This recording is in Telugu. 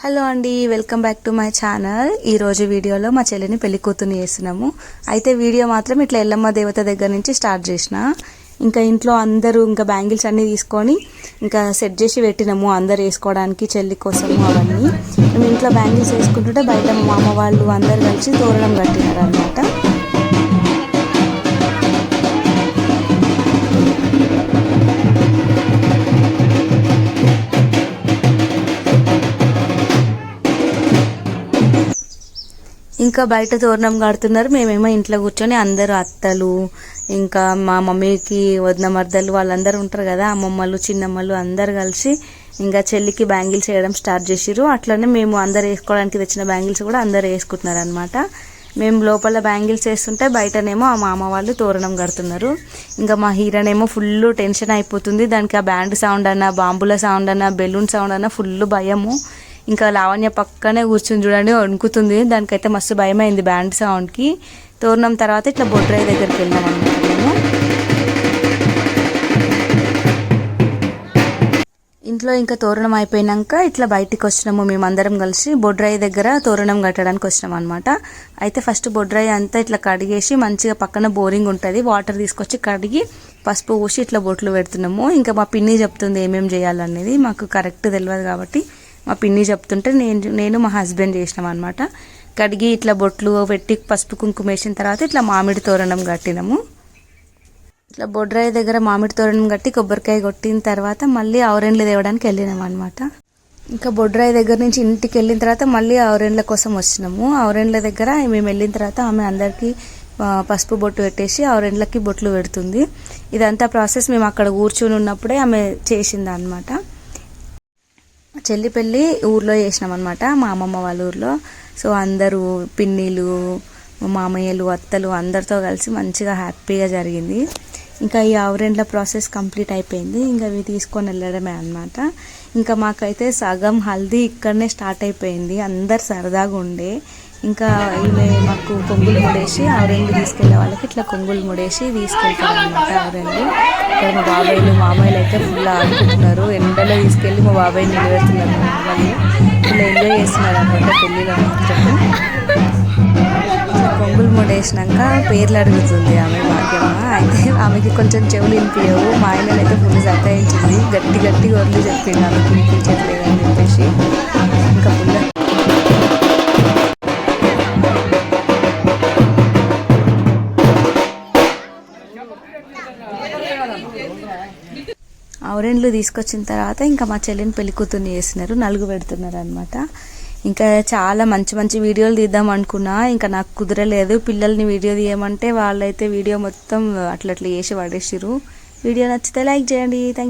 హలో అండి welcome back to my channel. ఈరోజు వీడియోలో మా చెల్లిని పెళ్ళి కూతుర్ని చేస్తున్నాము. అయితే వీడియో మాత్రం ఇట్లా ఎల్లమ్మ దేవత దగ్గర నుంచి స్టార్ట్ చేసిన. ఇంకా ఇంట్లో అందరూ ఇంకా బ్యాంగిల్స్ అన్నీ తీసుకొని ఇంకా సెట్ చేసి పెట్టినాము అందరు వేసుకోవడానికి చెల్లి కోసం అవన్నీ. మేము ఇంట్లో బ్యాంగిల్స్ వేసుకుంటుంటే బయట మా అమ్మ వాళ్ళు అందరు కలిసి తోరణం కట్టినారు అనమాట ఇంకా బయట తోరణం కడుతున్నారు. మేమేమో ఇంట్లో కూర్చొని అందరూ అత్తలు ఇంకా మా మమ్మీకి వదిన మర్దలు వాళ్ళందరూ ఉంటారు కదా అమ్మమ్మలు చిన్నమ్మలు అందరు కలిసి ఇంకా చెల్లికి బ్యాంగిల్స్ వేయడం స్టార్ట్ చేసిర్రు. అట్లనే మేము అందరు వేసుకోవడానికి తెచ్చిన బ్యాంగిల్స్ కూడా అందరు వేసుకుంటున్నారు అనమాట మేము లోపల బ్యాంగిల్స్ వేస్తుంటే బయటనేమో ఆ మామ వాళ్ళు తోరణం కడుతున్నారు. ఇంకా మా హీరోనేమో ఫుల్ టెన్షన్ అయిపోతుంది. దానికి ఆ బ్యాండ్ సౌండ్ అన్న బాంబుల సౌండ్ అన్న బెలూన్ సౌండ్ అన్న ఫుల్ భయము. ఇంకా లావణ్య పక్కనే కూర్చుని చూడండి వణుకుతుంది. దానికైతే మస్తు భయం అయింది బ్యాండ్ సౌండ్కి తోరణం తర్వాత ఇట్లా బొడ్రాయి దగ్గరికి వెళ్ళాం అనమాట మేము ఇంట్లో ఇంకా తోరణం అయిపోయినాక ఇట్లా బయటికి వచ్చినాము మేమందరం కలిసి. బొడ్రాయి దగ్గర తోరణం కట్టడానికి వచ్చినాం అనమాట అయితే ఫస్ట్ బొడ్రాయి అంతా ఇట్లా కడిగేసి మంచిగా పక్కన బోరింగ్ ఉంటుంది. వాటర్ తీసుకొచ్చి కడిగి పసుపు పోసి ఇట్లా బొట్లు పెడుతున్నాము. ఇంకా మా పిన్ని చెప్తుంది ఏమేమి చేయాలనేది. మాకు కరెక్ట్ తెలియదు కాబట్టి. మా పిన్ని చెప్తుంటే నేను నేను మా హస్బెండ్ చేసినాం అనమాట కడిగి ఇట్లా బొట్లు పెట్టి పసుపు కుంకుమ వేసిన తర్వాత ఇట్లా మామిడి తోరణం కట్టినాము. ఇట్లా బొడ్రాయి దగ్గర మామిడి తోరణం కట్టి కొబ్బరికాయ కొట్టిన తర్వాత మళ్ళీ ఆవరెండ్లు తేవడానికి వెళ్ళినాం అనమాట ఇంకా బొడ్రాయి దగ్గర నుంచి ఇంటికి వెళ్ళిన తర్వాత మళ్ళీ ఆవరెండ్ల కోసం వచ్చినాము. ఆవరెండ్ల దగ్గర మేము వెళ్ళిన తర్వాత ఆమె అందరికీ పసుపు బొట్టు పెట్టేసి ఆవరెండ్లకి బొట్లు పెడుతుంది. ఇదంతా ప్రాసెస్ మేము అక్కడ కూర్చుని ఉన్నప్పుడే ఆమె చేసింది అనమాట చెల్లి పెళ్ళి ఊర్లో చేసినాం అనమాట మా అమ్మమ్మ వాళ్ళ ఊర్లో. సో అందరూ పిన్నిలు మామయ్యలు అత్తలు అందరితో కలిసి మంచిగా హ్యాపీగా జరిగింది. ఇంకా ఈ ఆవరెండ్ల ప్రాసెస్ కంప్లీట్ అయిపోయింది. ఇంకా ఇవి తీసుకొని వెళ్ళడమే అనమాట ఇంకా మాకైతే సగం హల్దీ ఇక్కడనే స్టార్ట్ అయిపోయింది. అందరు సరదాగా ఉండే. ఇంకా ఈమె మాకు కొంగులు ముడేసి ఆవరెండ్లు తీసుకెళ్ళే వాళ్ళకి ఇట్లా కొంగులు ముడేసి తీసుకెళ్తారు అనమాట ఆవరెండ్లు ఇక్కడ మా బాబాయ్లు మామయ్యలు అయితే ఫుల్ ఆడుకుంటున్నారు. ఎండలో తీసుకెళ్ళి మా బాబాయ్ నిలబెడుతున్నారు వాళ్ళు ఫుల్ ఎంజాయ్ చేస్తున్నారు అనమాట పెళ్ళిలో మాత్రం. కొంగులు ముడేసినాక పేర్లు అడుగుతుంది ఆమె భాగ్యమ్మ. అయితే ఆమెకి కొంచెం చెవులు వినిపించవు. మా ఆయన అయితే ఫుల్ సతాయించింది. గట్టి గట్టి గొర్రెలు చెప్పింది ఆమెకి వినిపించట్లేదని చెప్పేసి. ఇంకా ఫుల్ ఆవరెండ్లు తీసుకొచ్చిన తర్వాత ఇంకా మా చెల్లిని పెళ్ళి కూతుర్ని నలుగు పెడుతున్నారు అనమాట ఇంకా చాలా మంచి మంచి వీడియోలు తీద్దాం అనుకున్నా ఇంకా నాకు కుదరలేదు. పిల్లల్ని వీడియో తీయమంటే వాళ్ళైతే వీడియో మొత్తం అట్లా అట్లా చేసి పడేసిరు వీడియో నచ్చితే లైక్ చేయండి. థ్యాంక్